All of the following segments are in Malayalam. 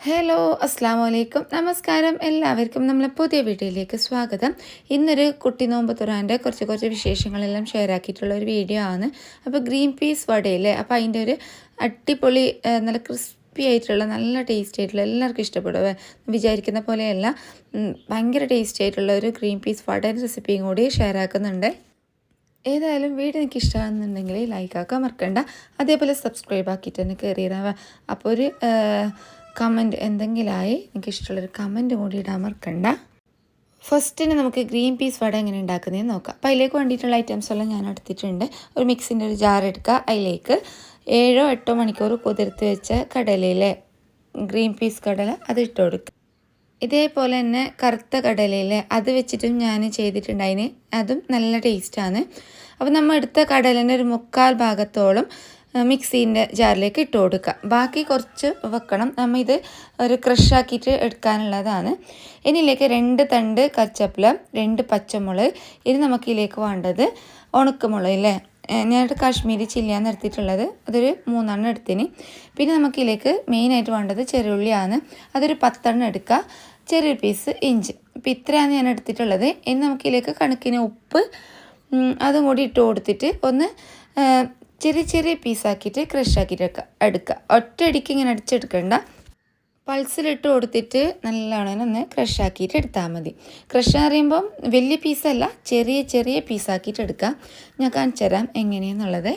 ഹലോ അസ്സാം വലൈക്കും നമസ്കാരം എല്ലാവർക്കും നമ്മളെ പുതിയ വീഡിയോയിലേക്ക് സ്വാഗതം. ഇന്നൊരു കുട്ടി നോമ്പ് തുറാന്റെ കുറച്ച് കുറച്ച് വിശേഷങ്ങളെല്ലാം ഷെയർ ആക്കിയിട്ടുള്ള ഒരു വീഡിയോ ആണ്. അപ്പോൾ ഗ്രീൻ പീസ് വടയില്ലേ അപ്പോൾ അതിന്റെ ഒരു അടിപൊളി നല്ല ക്രിസ്പി ആയിട്ടുള്ള നല്ല ടേസ്റ്റി ആയിട്ടുള്ള എല്ലാവർക്കും ഇഷ്ടപ്പെടും വിചാരിക്കുന്ന പോലെയല്ല ഭയങ്കര ടേസ്റ്റി ആയിട്ടുള്ള ഒരു ഗ്രീൻ പീസ് വടയുടെ റെസിപ്പിയും കൂടി ഷെയർ ആക്കുന്നുണ്ട്. ഏതായാലും വീഡിയോ എനിക്ക് ഇഷ്ടമാണെന്നുണ്ടെങ്കിൽ ലൈക്ക് ആക്കാൻ മറക്കണ്ട. അതേപോലെ സബ്സ്ക്രൈബ് ആക്കിയിട്ട് തന്നെ കയറിയതാവാം അപ്പോൾ ഒരു കമന്റ് എന്തെങ്കിലുമായി എനിക്ക് ഇഷ്ടമുള്ളൊരു കമന്റ് കൂടി ഇടാൻ മറക്കണ്ട. ഫസ്റ്റിന് നമുക്ക് ഗ്രീൻ പീസ് വട എങ്ങനെ ഉണ്ടാക്കുന്നതെന്ന് നോക്കാം. അപ്പോൾ അതിലേക്ക് വേണ്ടിയിട്ടുള്ള ഐറ്റംസ് എല്ലാം ഞാൻ എടുത്തിട്ടുണ്ട്. ഒരു മിക്സിന്റെ ഒരു ജാർ എടുക്കുക. അതിലേക്ക് ഏഴോ എട്ടോ മണിക്കൂർ കുതിർത്ത് വെച്ച കടലയിലെ ഗ്രീൻ പീസ് കടല അത് ഇട്ട് കൊടുക്കുക. ഇതേപോലെ തന്നെ കറുത്ത കടലയിലെ അത് വെച്ചിട്ടും ഞാൻ ചെയ്തിട്ടുണ്ടായിന്. അതും നല്ല ടേസ്റ്റാണ് അപ്പോൾ നമ്മൾ എടുത്ത കടലിന്റെ ഒരു മുക്കാൽ ഭാഗത്തോളം മിക്സീന്റെ ജാറിലേക്ക് ഇട്ട് കൊടുക്കുക. ബാക്കി കുറച്ച് വെക്കണം. നമ്മൾ ഇത് ഒരു ക്രഷാക്കിയിട്ട് എടുക്കാനുള്ളതാണ്. ഇതിലേക്ക് രണ്ട് തണ്ട് കച്ചപ്പില രണ്ട് പച്ചമുളക്. ഇനി നമുക്കിതിലേക്ക് വേണ്ടത് ഉണക്കമുളക് അല്ലേ ഞാനിട്ട് കാശ്മീരി ചില്ലിയാണ് എടുത്തിട്ടുള്ളത് അതൊരു മൂന്നെണ്ണം എടുത്തിന്. പിന്നെ നമുക്കിതിലേക്ക് മെയിനായിട്ട് വേണ്ടത് ചെറുള്ളിയാണ് അതൊരു പത്തെണ്ണം എടുക്കുക. ചെറിയൊരു പീസ് ഇഞ്ചി. അപ്പോൾ ഇത്രയാണ് ഞാൻ എടുത്തിട്ടുള്ളത്. ഇനി നമുക്കിതിലേക്ക് കണക്കിന് ഉപ്പ് അതും കൂടി ഇട്ട് കൊടുത്തിട്ട് ഒന്ന് ചെറിയ ചെറിയ പീസാക്കിയിട്ട് ക്രഷാക്കിയിട്ട് എടുക്കുക ഒറ്റയടിക്ക് ഇങ്ങനെ അടിച്ചെടുക്കണ്ട. പൾസിലിട്ട് കൊടുത്തിട്ട് നല്ലോണം ഒന്ന് ക്രഷാക്കിയിട്ട് എടുത്താൽ മതി. ക്രഷ് അറിയുമ്പം വലിയ പീസല്ല ചെറിയ ചെറിയ പീസാക്കിയിട്ട് എടുക്കുക ഞാൻ കാണിച്ചു തരാം എങ്ങനെയെന്നുള്ളത്.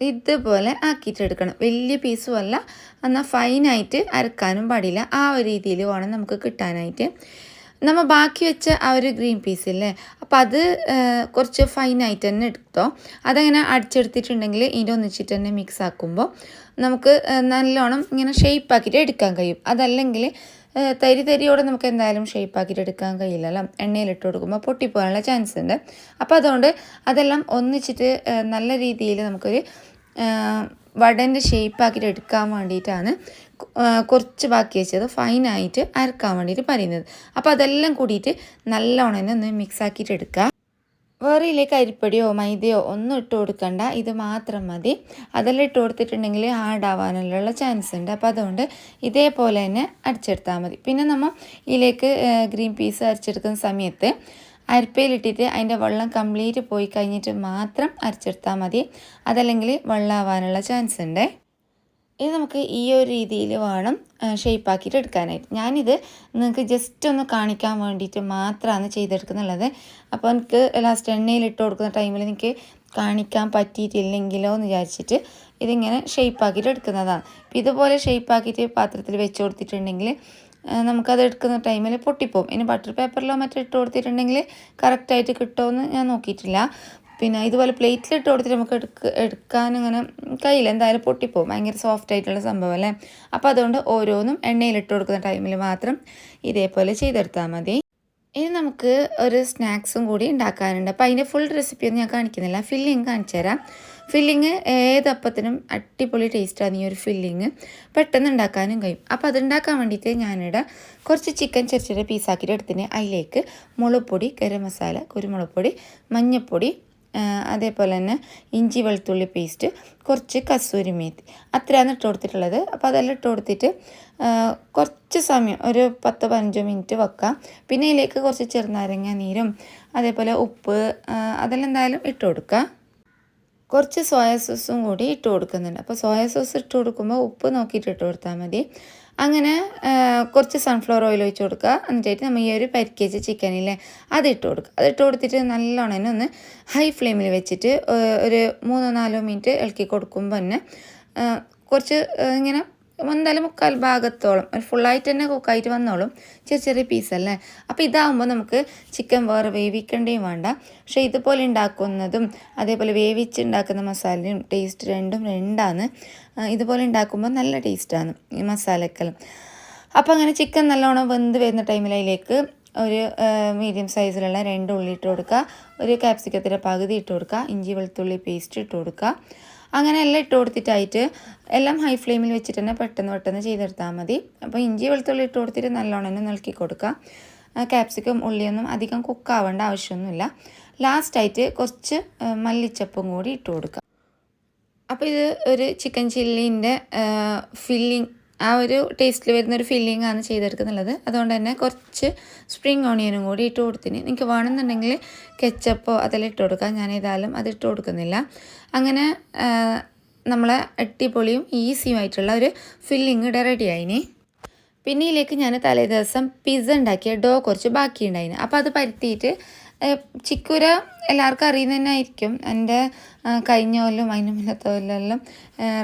ഇതുപോലെ ആക്കിയിട്ട് എടുക്കണം. വലിയ പീസും അല്ല എന്നാൽ ഫൈനായിട്ട് അരക്കാനും പാടില്ല. ആ ഒരു രീതിയിൽ വേണം നമുക്ക് കിട്ടാനായിട്ട്. നമ്മൾ ബാക്കി വെച്ച ആ ഒരു ഗ്രീൻ പീസ് ഇല്ലേ? അപ്പോൾ അത് കുറച്ച് ഫൈനായിട്ട് തന്നെ എടുത്തോ. അതങ്ങനെ അടിച്ചെടുത്തിട്ടുണ്ടെങ്കിൽ ഇതിന്റെ ഒന്നിച്ചിട്ട് തന്നെ മിക്സ് ആക്കുമ്പോൾ നമുക്ക് നല്ലോണം ഇങ്ങനെ ഷേപ്പ് ആക്കിയിട്ട് എടുക്കാൻ കഴിയും. അതല്ലെങ്കിൽ തരി തരിയോടെ നമുക്ക് എന്തായാലും ഷേപ്പ് ആക്കിയിട്ട് എടുക്കാൻ കഴിയില്ലല്ലോ എണ്ണയിലിട്ട് കൊടുക്കുമ്പോൾ പൊട്ടിപ്പോകാനുള്ള ചാൻസ് ഉണ്ട്. അപ്പോൾ അതുകൊണ്ട് അതെല്ലാം ഒന്നിച്ചിട്ട് നല്ല രീതിയിൽ നമുക്കൊരു വടന്റെ ഷേപ്പാക്കിയിട്ട് എടുക്കാൻ വേണ്ടിയിട്ടാണ് കുറച്ച് ബാക്കി വെച്ചത്. ഫൈനായിട്ട് അരക്കാൻ വേണ്ടിയിട്ട് പറയുന്നത്. അപ്പോൾ അതെല്ലാം കൂടിയിട്ട് നല്ലോണം തന്നെ ഒന്ന് മിക്സ് ആക്കിയിട്ട് എടുക്കുക വേറെ ഇതിലേക്ക് അരിപ്പൊടിയോ മൈദയോ ഒന്നും ഇട്ട് കൊടുക്കണ്ട. ഇത് മാത്രം മതി. അതെല്ലാം ഇട്ട് കൊടുത്തിട്ടുണ്ടെങ്കിൽ ഹാർഡാവാനുള്ള ചാൻസ് ഉണ്ട്. അപ്പോൾ അതുകൊണ്ട് ഇതേപോലെ തന്നെ അടിച്ചെടുത്താൽ മതി. പിന്നെ നമ്മൾ ഇതിലേക്ക് ഗ്രീൻ പീസ് അരച്ചെടുക്കുന്ന സമയത്ത് അരിപ്പയിലിട്ടിട്ട് അതിന്റെ വെള്ളം കംപ്ലീറ്റ് പോയി കഴിഞ്ഞിട്ട് മാത്രം അരച്ചെടുത്താൽ മതി. അതല്ലെങ്കിൽ വെള്ളമാവാനുള്ള ചാൻസ് ഉണ്ട്. ഇത് നമുക്ക് ഈ ഒരു രീതിയിൽ വേണം ഷേപ്പ് ആക്കിയിട്ട് എടുക്കാനായിട്ട്. ഞാനിത് നിങ്ങൾക്ക് ജസ്റ്റ് ഒന്ന് കാണിക്കാൻ വേണ്ടിയിട്ട് മാത്രമാണ് ചെയ്തെടുക്കുന്നുള്ളത്. അപ്പോൾ എനിക്ക് ലാസ്റ്റ് എണ്ണയിൽ ഇട്ട് കൊടുക്കുന്ന ടൈമിൽ എനിക്ക് കാണിക്കാൻ പറ്റിയിട്ടില്ലെങ്കിലോ എന്ന് വിചാരിച്ചിട്ട് ഇതിങ്ങനെ ഷേപ്പ് ആക്കിയിട്ട് എടുക്കുന്നതാണ്. ഇതുപോലെ ഷേപ്പ് ആക്കിയിട്ട് പാത്രത്തിൽ വെച്ച് കൊടുത്തിട്ടുണ്ടെങ്കിൽ നമുക്കത് എടുക്കുന്ന ടൈമിൽ പൊട്ടിപ്പോവും. ഇനി ബട്ടർ പേപ്പറിലോ മറ്റോ ഇട്ട് കൊടുത്തിട്ടുണ്ടെങ്കിൽ കറക്റ്റായിട്ട് കിട്ടുമെന്ന് ഞാൻ നോക്കിയിട്ടില്ല. പിന്നെ ഇതുപോലെ പ്ലേറ്റിൽ ഇട്ട് കൊടുത്തിട്ട് നമുക്ക് എടുക്ക എടുക്കാൻ ഇങ്ങനെ കയ്യിൽ എന്തായാലും പൊട്ടിപ്പോവും. ഭയങ്കര സോഫ്റ്റ് ആയിട്ടുള്ള സംഭവം അല്ലേ? അപ്പോൾ അതുകൊണ്ട് ഓരോന്നും എണ്ണയിൽ ഇട്ട് കൊടുക്കുന്ന ടൈമിൽ മാത്രം ഇതേപോലെ ചെയ്തെടുത്താൽ മതി. ഇനി നമുക്ക് ഒരു സ്നാക്സും കൂടി ഉണ്ടാക്കാനുണ്ട്. അപ്പോൾ അതിന്റെ ഫുൾ റെസിപ്പി ഒന്നും ഞാൻ കാണിക്കുന്നില്ല. ഫില്ലിങ് കാണിച്ചു തരാം ഫില്ലിങ് ഏതപ്പത്തിനും അടിപൊളി ടേസ്റ്റാണ് ഈ ഒരു ഫില്ലിങ് പെട്ടെന്ന് ഉണ്ടാക്കാനും കഴിയും. അപ്പോൾ അതുണ്ടാക്കാൻ വേണ്ടിയിട്ട് ഞാനിവിടെ കുറച്ച് ചിക്കൻ ചെറിയ ചെറിയ പീസാക്കിയിട്ട് എടുത്തിന്. അതിലേക്ക് മുളക് ഗരം മസാല കുരുമുളക് പൊടി മഞ്ഞൾപ്പൊടി അതേപോലെ തന്നെ ഇഞ്ചി വെളുത്തുള്ളി പേസ്റ്റ് കുറച്ച് കസൂരി മേത്തി. അത്രയാണ് ഇട്ട് കൊടുത്തിട്ടുള്ളത്. അപ്പോൾ അതെല്ലാം ഇട്ട് കൊടുത്തിട്ട് കുറച്ച് സമയം ഒരു പത്ത് പതിനഞ്ചോ മിനിറ്റ് വെക്കാം. പിന്നെ ഇതിലേക്ക് കുറച്ച് ചെറുനാരങ്ങ നീരും അതേപോലെ ഉപ്പ് അതെല്ലാം എന്തായാലും ഇട്ട് കൊടുക്കുക കുറച്ച് സോയാ സോസും കൂടി ഇട്ട് കൊടുക്കുന്നുണ്ട്. അപ്പോൾ സോയാ സോസ് ഇട്ട് കൊടുക്കുമ്പോൾ ഉപ്പ് നോക്കിയിട്ട് ഇട്ട് കൊടുത്താൽ മതി. അങ്ങനെ കുറച്ച് സൺഫ്ലവർ ഓയിൽ ഒഴിച്ച് കൊടുക്കുക. എന്നിട്ടായിട്ട് നമ്മൾ ഈ ഒരു പരിക്കേജ് ചിക്കനില്ലേ അത് ഇട്ട് കൊടുക്കുക. അത് ഇട്ട് കൊടുത്തിട്ട് നല്ലോണം തന്നെ ഒന്ന് ഹൈ ഫ്ലെയിമിൽ വെച്ചിട്ട് ഒരു മൂന്നോ നാലോ മിനിറ്റ് ഇളക്കി കൊടുക്കുമ്പോൾ തന്നെ കുറച്ച് ആ, ഇങ്ങനെ എന്തായാലും മുക്കാൽ ഭാഗത്തോളം ഒരു ഫുള്ളായിട്ട് തന്നെ കുക്കായിട്ട് വന്നോളും. ചെറിയ ചെറിയ പീസല്ലേ അപ്പോൾ ഇതാകുമ്പോൾ നമുക്ക് ചിക്കൻ വേറെ വേവിക്കേണ്ടിയും വേണ്ട. പക്ഷേ ഇതുപോലെ ഉണ്ടാക്കുന്നതും അതേപോലെ വേവിച്ച് ഉണ്ടാക്കുന്ന മസാലയും ടേസ്റ്റ് രണ്ടും രണ്ടാണ്. ഇതുപോലെ ഉണ്ടാക്കുമ്പോൾ നല്ല ടേസ്റ്റാണ് ഈ മസാലക്കെല്ലാം അപ്പോൾ അങ്ങനെ ചിക്കൻ നല്ലോണം വെന്ത് വരുന്ന ടൈമിൽ അതിലേക്ക് ഒരു മീഡിയം സൈസിലുള്ള രണ്ട് ഉള്ളി ഇട്ട് കൊടുക്കുക. ഒരു ക്യാപ്സിക്കത്തിന്റെ പകുതി ഇട്ട് കൊടുക്കുക. ഇഞ്ചി വെളുത്തുള്ളി പേസ്റ്റ് ഇട്ട് കൊടുക്കുക. അങ്ങനെ എല്ലാം ഇട്ട് കൊടുത്തിട്ടായിട്ട് എല്ലാം ഹൈ ഫ്ലെയിമിൽ വെച്ചിട്ട് തന്നെ പെട്ടെന്ന് പെട്ടെന്ന് ചെയ്തെടുത്താൽ മതി. അപ്പോൾ ഇഞ്ചി വെളുത്തുള്ളി ഇട്ട് കൊടുത്തിട്ട് നല്ലോണം തന്നെ നൽകി കൊടുക്കുക. ക്യാപ്സിക്കം ഉള്ളിയൊന്നും അധികം കുക്കാവേണ്ട ആവശ്യമൊന്നുമില്ല. ലാസ്റ്റായിട്ട് കുറച്ച് മല്ലിച്ചപ്പും കൂടി ഇട്ട് കൊടുക്കുക. അപ്പോൾ ഇത് ഒരു ചിക്കൻ ചില്ലീന്റെ ഫില്ലിങ് ആ ഒരു ടേസ്റ്റിൽ വരുന്ന ഒരു ഫില്ലിംഗ് ആണ് ചെയ്തെടുക്കുന്നുള്ളത്. അതുകൊണ്ട് തന്നെ കുറച്ച് സ്പ്രിങ് ഓണിയനും കൂടി ഇട്ട് കൊടുത്തിന്. നിങ്ങൾക്ക് വേണമെന്നുണ്ടെങ്കിൽ കെച്ചപ്പോ അതെല്ലാം ഇട്ട് കൊടുക്കാം. ഞാൻ ഏതായാലും അത് ഇട്ട് കൊടുക്കുന്നില്ല. അങ്ങനെ നമ്മളെ അടിപൊളിയും ഈസിയുമായിട്ടുള്ള ഒരു ഫില്ലിംഗ് ഇവിടെ റെഡിയായിനി പിന്നെ ഇതിലേക്ക് ഞാൻ തലേ ദിവസം പിസ്സ ഉണ്ടാക്കിയ ഡോ കുറച്ച് ബാക്കിയുണ്ടായിന്. അപ്പോൾ അത് പരത്തിയിട്ട് ചിക്കുര എല്ലാവർക്കും അറിയുന്ന തന്നെ ആയിരിക്കും എന്റെ കഴിഞ്ഞ കൊല്ലം അതിന് മുന്നത്തെ കൊല്ലം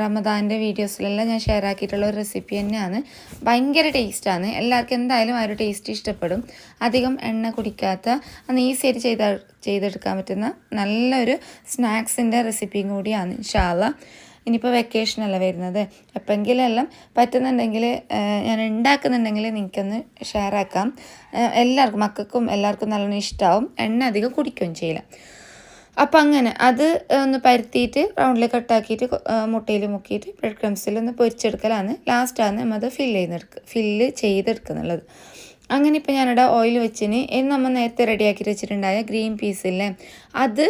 റമദാന്റെ വീഡിയോസിലെല്ലാം ഞാൻ ഷെയർ ആക്കിയിട്ടുള്ള ഒരു റെസിപ്പി തന്നെയാണ്. ഭയങ്കര ടേസ്റ്റാണ് എല്ലാവർക്കും എന്തായാലും ആ ഒരു ടേസ്റ്റ് ഇഷ്ടപ്പെടും. അധികം എണ്ണ കുടിക്കാത്ത അന്ന് ഈസിയായിട്ട് ചെയ്ത ചെയ്തെടുക്കാൻ പറ്റുന്ന നല്ലൊരു സ്നാക്സിന്റെ റെസിപ്പിയും കൂടിയാണ് ഇൻഷാല്ല ഇനിയിപ്പോൾ വെക്കേഷനല്ല വരുന്നത്. എപ്പോഴെങ്കിലെല്ലാം പറ്റുന്നുണ്ടെങ്കിൽ ഞാൻ ഉണ്ടാക്കുന്നുണ്ടെങ്കിൽ നിങ്ങൾക്കൊന്ന് ഷെയർ ആക്കാം. എല്ലാവർക്കും മക്കൾക്കും എല്ലാവർക്കും നല്ലോണം ഇഷ്ടമാവും എണ്ണ അധികം കുടിക്കുകയും ചെയ്യില്ല. അപ്പം അങ്ങനെ അത് ഒന്ന് പരത്തിയിട്ട് റൗണ്ടിൽ കട്ടാക്കിയിട്ട് മുട്ടയിൽ മുക്കിയിട്ട് ബ്രെഡ് ക്രംസിൽ ഒന്ന് പൊരിച്ചെടുക്കലാണ് ലാസ്റ്റാണ് നമ്മൾ അത് ഫില്ല് ചെയ്തെടുക്കുക ഫില്ല് ചെയ്തെടുക്കുന്നുള്ളത് അങ്ങനെ ഇപ്പോൾ ഞാനിവിടെ ഓയിൽ വെച്ചിന്. ഇന്ന് നമ്മൾ നേരത്തെ റെഡിയാക്കി വെച്ചിട്ടുണ്ടായ ഗ്രീൻ പീസ് പീസില്ലേ അത്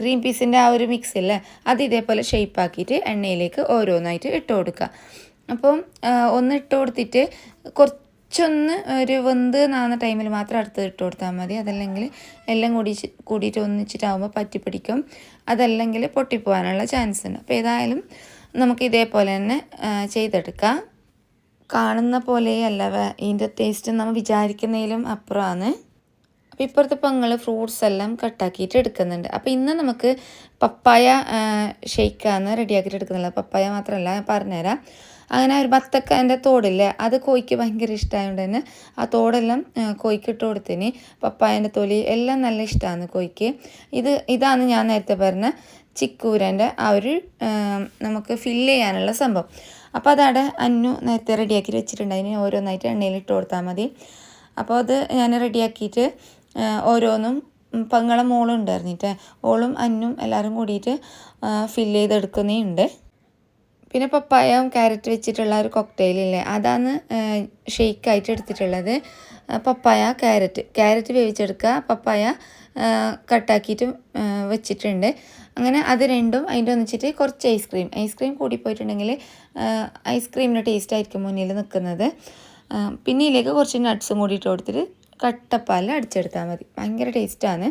ഗ്രീൻ പീസിന്റെ ആ ഒരു മിക്സ് ഇല്ലേ? അത് ഇതേപോലെ ഷേപ്പാക്കിയിട്ട് എണ്ണയിലേക്ക് ഓരോന്നായിട്ട് ഇട്ട് കൊടുക്കുക അപ്പം ഒന്ന് ഇട്ട് കൊടുത്തിട്ട് കുറച്ചൊന്ന് ഒരു വെന്ത് നാന്ന ടൈമിൽ മാത്രം അടുത്ത് ഇട്ട് കൊടുത്താൽ മതി. അതല്ലെങ്കിൽ എല്ലാം കൂടി കൂടിയിട്ട് ഒന്നിച്ചിട്ടാകുമ്പോൾ പറ്റിപ്പിടിക്കും അതല്ലെങ്കിൽ പൊട്ടിപ്പോവാനുള്ള ചാൻസ് ഉണ്ട് അപ്പോൾ ഏതായാലും നമുക്ക് ഇതേപോലെ തന്നെ ചെയ്തെടുക്കാം. കാണുന്ന പോലെ പോലെയല്ല ഇതിന്റെ ടേസ്റ്റ് നമ്മൾ വിചാരിക്കുന്നതിലും അപ്പുറമാണ്. അപ്പോൾ ഇപ്പുറത്തെ പങ്ങൾ ഫ്രൂട്ട്സ് എല്ലാം കട്ടാക്കിയിട്ട് എടുക്കുന്നുണ്ട്. അപ്പോൾ ഇന്ന് നമുക്ക് പപ്പായ ഷെയ്ക്കാണ് റെഡിയാക്കിയിട്ട് എടുക്കുന്നില്ല പപ്പായ മാത്രമല്ല ഞാൻ പറഞ്ഞുതരാം. അങ്ങനെ ഒരു ബത്തക്കന്റെ തോടില്ലേ അത് കോയിക്ക് ഭയങ്കര ഇഷ്ടമായതുകൊണ്ട് തന്നെ ആ തോടെല്ലാം കോയിക്കിട്ട് കൊടുത്തിന്. പപ്പായന്റെ തൊലി എല്ലാം നല്ല ഇഷ്ടമാണ് കോയിക്ക് ഇത് ഇതാണ് ഞാൻ നേരത്തെ പറഞ്ഞ ചിക്കൂരന്റെ ആ ഒരു നമുക്ക് ഫില്ല് ചെയ്യാനുള്ള സംഭവം. അപ്പോൾ അതവിടെ അന്നു നേരത്തെ റെഡിയാക്കി വെച്ചിട്ടുണ്ട്. അതിന് ഓരോന്നായിട്ട് എണ്ണയിൽ ഇട്ട് കൊടുത്താൽ മതി. അപ്പോൾ അത് ഞാൻ റെഡിയാക്കിയിട്ട് ഓരോന്നും പങ്ങളെ മോളും ഉണ്ടായിരുന്നിട്ട് ഓളും അന്നും എല്ലാവരും കൂടിയിട്ട് ഫില്ല് ചെയ്തെടുക്കുന്നേ പിന്നെ പപ്പായവും ക്യാരറ്റ് വെച്ചിട്ടുള്ള ഒരു കൊക്ടെയിലില്ലേ അതാണ് ഷെയ്ക്കായിട്ട് എടുത്തിട്ടുള്ളത്. പപ്പായ ക്യാരറ്റ് ക്യാരറ്റ് വേവിച്ചെടുക്കുക പപ്പായ കട്ടാക്കിയിട്ട് വെച്ചിട്ടുണ്ട്. അങ്ങനെ അത് രണ്ടും അതിന്റെ ഒന്നിച്ചിട്ട് കുറച്ച് ഐസ്ക്രീം ഐസ്ക്രീം കൂടിപ്പോയിട്ടുണ്ടെങ്കിൽ ഐസ്ക്രീമിന്റെ ടേസ്റ്റ് ആയിരിക്കും മുന്നിൽ നിൽക്കുന്നത് പിന്നെ ഇതിലേക്ക് കുറച്ച് നട്ട്സും കൂടി ഇട്ട് കൊടുത്തിട്ട് കട്ടപ്പാൽ അടിച്ചെടുത്താൽ മതി. ഭയങ്കര ടേസ്റ്റാണ്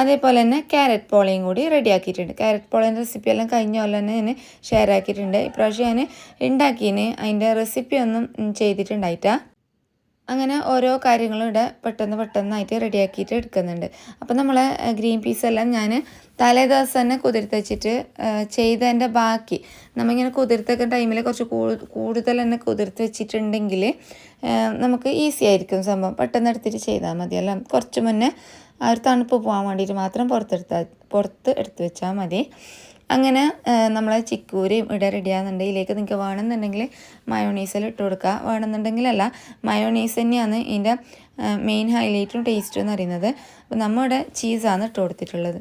അതേപോലെ തന്നെ ക്യാരറ്റ് പോളയും കൂടി റെഡിയാക്കിയിട്ടുണ്ട് ക്യാരറ്റ് പോളേന്റെ റെസിപ്പി എല്ലാം കഴിഞ്ഞ പോലെ തന്നെ ഞാൻ ഷെയർ ആക്കിയിട്ടുണ്ട്. ഇപ്രാവശ്യം ഞാൻ ഉണ്ടാക്കിയതിന് അതിന്റെ റെസിപ്പി ഒന്നും ചെയ്തിട്ടുണ്ടായിട്ടാണ് അങ്ങനെ ഓരോ കാര്യങ്ങളും ഇവിടെ പെട്ടെന്ന് പെട്ടെന്നായിട്ട് റെഡിയാക്കിയിട്ട് എടുക്കുന്നുണ്ട്. അപ്പോൾ നമ്മളെ ഗ്രീൻ പീസ് എല്ലാം ഞാൻ തലേ ദിവസം തന്നെ കുതിർത്ത് വെച്ചിട്ട് ചെയ്തതിന്റെ ബാക്കി. നമ്മളിങ്ങനെ കുതിർത്തൊക്കെ ടൈമിൽ കുറച്ച് കൂടുതൽ തന്നെ കുതിർത്ത് വെച്ചിട്ടുണ്ടെങ്കിൽ നമുക്ക് ഈസി ആയിരിക്കും സംഭവം. പെട്ടെന്ന് എടുത്തിട്ട് ചെയ്താൽ മതിയല്ല കുറച്ച് മുന്നേ ആ ഒരു തണുപ്പ് പോകാൻ വേണ്ടിയിട്ട് മാത്രം പുറത്തെടുത്താൽ പുറത്ത് എടുത്ത് വെച്ചാൽ മതി. അങ്ങനെ നമ്മൾ ചിക്കൂരിയും ഇവിടെ റെഡിയാകുന്നുണ്ട് ഇതിലേക്ക് നിങ്ങൾക്ക് വേണമെന്നുണ്ടെങ്കിൽ മയോണീസിൽ ഇട്ട് കൊടുക്കുക വേണമെന്നുണ്ടെങ്കിലല്ല മയോണീസ് തന്നെയാണ് ഇതിന്റെ മെയിൻ ഹൈലൈറ്റും ടേസ്റ്റും എന്ന് പറയുന്നത്. അപ്പോൾ നമ്മുടെ ചീസാണ് ഇട്ട് കൊടുത്തിട്ടുള്ളത്.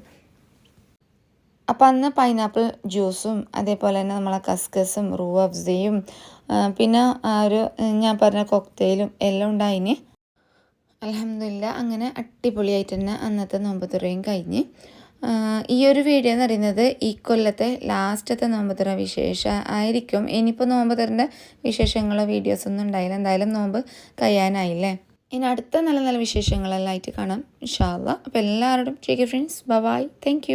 അപ്പോൾ അന്ന് പൈനാപ്പിൾ ജ്യൂസും അതേപോലെ തന്നെ നമ്മളെ കസ്കസും റൂ പിന്നെ ആ ഒരു ഞാൻ പറഞ്ഞ കൊക്തയിലും എല്ലാം ഉണ്ടായിന്. അലഹമില്ല അങ്ങനെ അടിപൊളിയായിട്ട് തന്നെ അന്നത്തെ നോമ്പ് തുറയും കഴിഞ്ഞ്. ഈ ഒരു വീഡിയോ എന്ന് പറയുന്നത് ഈ കൊല്ലത്തെ ലാസ്റ്റത്തെ നോമ്പ് തുറ വിശേഷ ആയിരിക്കും. ഇനിയിപ്പോൾ നോമ്പ് തുറന്റെ വിശേഷങ്ങളോ വീഡിയോസൊന്നും ഉണ്ടായില്ല. എന്തായാലും നോമ്പ് കഴിയാനായില്ലേ? ഇനി അടുത്ത നല്ല നല്ല വിശേഷങ്ങളെല്ലാം ആയിട്ട് കാണാം. ഇൻഷാല്ല അപ്പോൾ എല്ലാവരോടും ടേക്ക് ഫ്രണ്ട്സ് ബൈ താങ്ക്